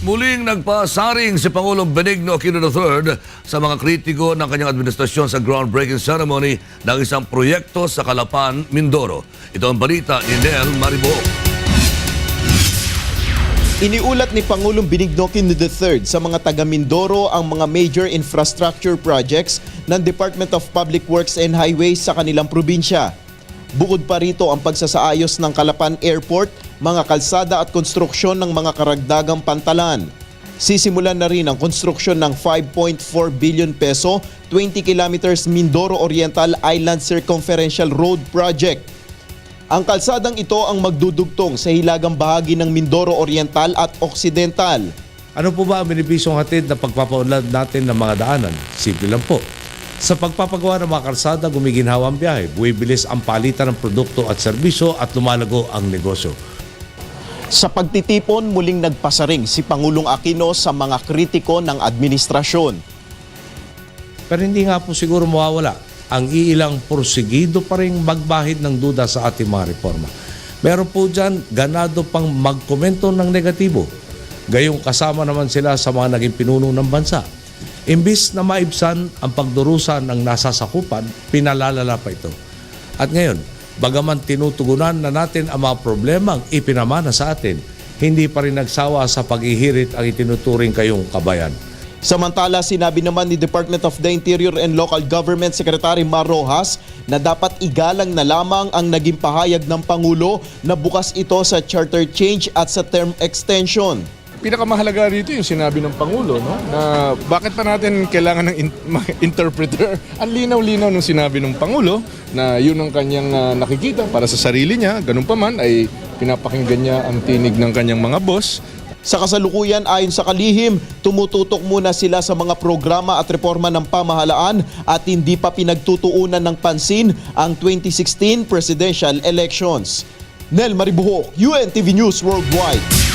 Muling nagpasaring si Pangulong Benigno Aquino III sa mga kritiko ng kanyang administrasyon sa groundbreaking ceremony ng isang proyekto sa Calapan, Mindoro. Ito ang balita ni Nel Maribo. Iniulat ni Pangulong Benigno Aquino III sa mga taga Mindoro ang mga major infrastructure projects ng Department of Public Works and Highways sa kanilang probinsya. Bukod pa rito ang pagsasaayos ng Calapan Airport, mga kalsada at konstruksyon ng mga karagdagang pantalan. Sisimulan na rin ang konstruksyon ng 5.4 billion peso 20 kilometers Mindoro Oriental Island Circumferential Road Project. Ang kalsadang ito ang magdudugtong sa hilagang bahagi ng Mindoro Oriental at Occidental. Ano po ba ang benepisyong hatid na pagpapaunlad natin ng mga daanan? Simple lang po. Sa pagpapagawa ng mga kalsada, gumiginhawa ang biyahe, buwibilis ang palitan ng produkto at serbisyo at lumalago ang negosyo. Sa pagtitipon, muling nagpasaring si Pangulong Aquino sa mga kritiko ng administrasyon. Pero hindi nga po siguro mawawala ang iilang porsigido pa rin magbahid ng duda sa ating mga reforma. Meron po dyan ganado pang magkomento ng negatibo. Gayong kasama naman sila sa mga naging pinuno ng bansa. Imbis na maibsan ang pagdurusa ng nasasakupan, pinalalala pa ito. At ngayon, bagaman tinutugunan na natin ang mga problemang ipinamana sa atin, hindi pa rin nagsawa sa paghihirit ang itinuturing kayong kabayan. Samantala, sinabi naman ni Department of the Interior and Local Government Secretary Mar Rojas na dapat igalang na lamang ang naging pahayag ng Pangulo na bukas ito sa charter change at sa term extension. Pinakamahalaga rito yung sinabi ng Pangulo, no? Na bakit pa natin kailangan ng in- interpreter? Ang linaw-linaw ng sinabi ng Pangulo na yun ang kanyang ah, nakikita para sa sarili niya. Ganun pa man ay pinapakinggan niya ang tinig ng kanyang mga boss. Sa kasalukuyan ayon sa kalihim, tumututok muna sila sa mga programa at reforma ng pamahalaan at hindi pa pinagtutuunan ng pansin ang 2016 presidential elections. Nel Maribuhok, UNTV News Worldwide.